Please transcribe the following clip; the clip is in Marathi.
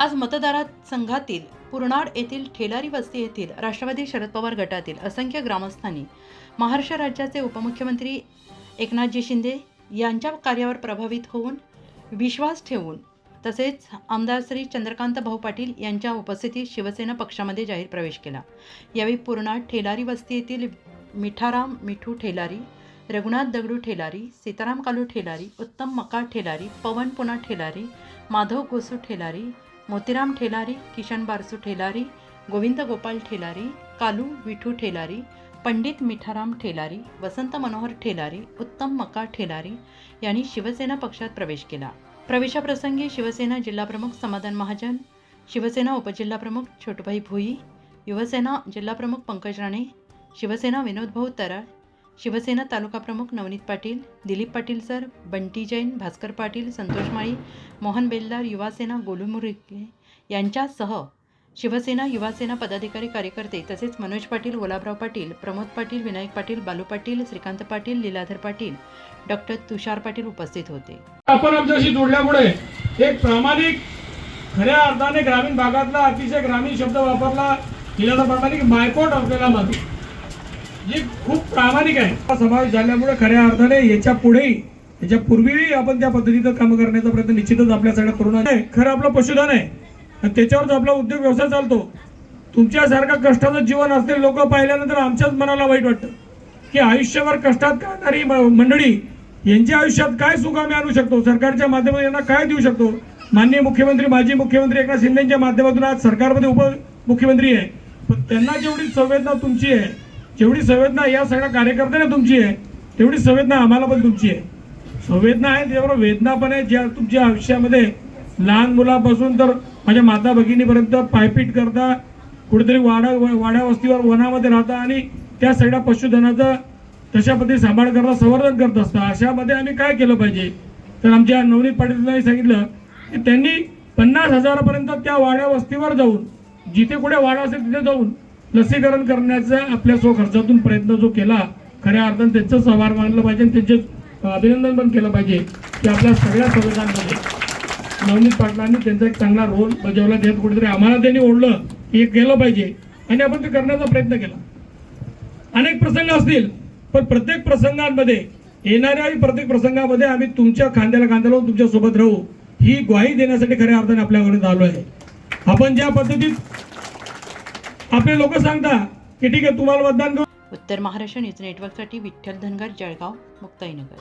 आज मतदारात संघातील पुरनाड येथील ठेलारी वस्ती येथील राष्ट्रवादी शरद पवार गटातील असंख्य ग्रामस्थांनी महाराष्ट्र राज्याचे उपमुख्यमंत्री एकनाथजी शिंदे यांच्या कार्यावर प्रभावित होऊन विश्वास ठेवून तसेच आमदार श्री चंद्रकांत भाऊ पाटील यांच्या उपस्थितीत शिवसेना पक्षामध्ये जाहीर प्रवेश केला. यावेळी पूर्णाड ठेलारी वस्ती येथील मिठाराम मिठू ठेलारी रघुनाथ दगडू ठेलारी सीताराम कालू ठेलारी उत्तम मका ठेलारी पवन पुना ठेलारी माधव गोसू ठेलारी मोतीराम ठेलारी किशन बारसू ठेलारी गोविंद गोपाल ठेलारी कालू विठू ठेलारी पंडित मिठाराम ठेलारी वसंत मनोहर ठेलारी उत्तम मका ठेलारी यांनी शिवसेना पक्षात प्रवेश केला. प्रवेशाप्रसंगी शिवसेना जिल्हाप्रमुख समाधान महाजन शिवसेना उपजिल्हाप्रमुख छोटूभाई भोई युवसेना जिल्हाप्रमुख पंकज राणे शिवसेना विनोदभाऊ तराळ शिवसेना तालुका प्रमुख नवनीत पाटील दिलीप पाटील सर बंटी जैन भास्कर पाटील संतोष माळी मोहन बेलदार युवासेना गोलू यांच्यासह शिवसेना युवासेना पदाधिकारी कार्यकर्ते तसेच मनोज पाटील गुलाबराव पाटील प्रमोद पाटील विनायक पाटील बालू पाटील श्रीकांत पाटील लीलाधर पाटील डॉक्टर तुषार पाटील उपस्थित होते. आपण आमच्याशी जोडल्यामुळे एक प्रामाणिक खऱ्या अर्थाने ग्रामीण भागातला अतिशय ग्रामीण शब्द वापरला लीलाधर पाटाने मायकोट असलेला जी खूप प्रामाणिक आहे. हा समावेश झाल्यामुळे खऱ्या अर्थाने याच्या पुढेही याच्या पूर्वीही आपण त्या पद्धतीचं काम करण्याचा प्रयत्न निश्चितच आपल्या सगळ्या तरुणांना आहे. खरं आपलं पशुधन आहे. आणि त्याच्यावरच आपला उद्योग व्यवसाय चालतो. तुमच्यासारखं कष्टाचं जीवन असलेले लोक पाहिल्यानंतर आमच्याच मनाला वाईट वाटतं. की आयुष्यभर कष्टात काढणारी म- मंडळी यांच्या आयुष्यात काय सुख आम्ही आणू शकतो? सरकारच्या माध्यमातून यांना काय देऊ शकतो? माननीय मुख्यमंत्री माजी मुख्यमंत्री एकनाथ शिंदेच्या माध्यमातून आज सरकारमध्ये उपमुख्यमंत्री आहे. पण त्यांना जेवढी संवेदना तुमची आहे जेवढी संवेदना या सगळ्या कार्यकर्त्यांना तुमची आहे तेवढी संवेदना आम्हाला पण तुमची आहे. संवेदना आहे त्याबरोबर वेदना पण आहे ज्या तुमच्या आयुष्यामध्ये लहान मुलापासून तर माझ्या माता भगिनीपर्यंत पायपीट करता कुठेतरी वाडा वाड्या वस्तीवर वनामध्ये राहता आणि त्या सगळ्या पशुधनाचा तशा पद्धती सांभाळ करता संवर्धन करत असता. अशामध्ये आम्ही काय केलं पाहिजे? तर आमच्या नवनीत पाटील सांगितलं की त्यांनी पन्नास हजारापर्यंत त्या वाड्या वस्तीवर जाऊन जिथे कुठे वाडा असेल तिथे जाऊन लसीकरण करण्याचा आपल्या स्वखर्चातून प्रयत्न जो केला खऱ्या अर्थानं त्यांचंच आभार मानलं पाहिजे आणि त्यांचे अभिनंदन पण केलं पाहिजे की आपल्या सगळ्या सदस्यांमध्ये नवनीत पाटलांनी त्यांचा एक चांगला रोल बजावला त्यात कुठेतरी आम्हाला त्यांनी ओढलं की हे केलं पाहिजे आणि आपण ते करण्याचा प्रयत्न केला. अनेक प्रसंग असतील पण प्रत्येक प्रसंगांमध्ये येणाऱ्या प्रत्येक प्रसंगामध्ये आम्ही तुमच्या खांद्याला खांद्या तुमच्यासोबत राहू ही ग्वाही देण्यासाठी खऱ्या अर्थाने आपल्याकडे आलो आहे आपण ज्या पद्धतीत आपले लोक सांगता की ठीक आहे तुम्हाला मतदान करू. उत्तर महाराष्ट्र न्यूज नेटवर्कसाठी विठ्ठल धनगर जळगाव मुक्ताईनगर.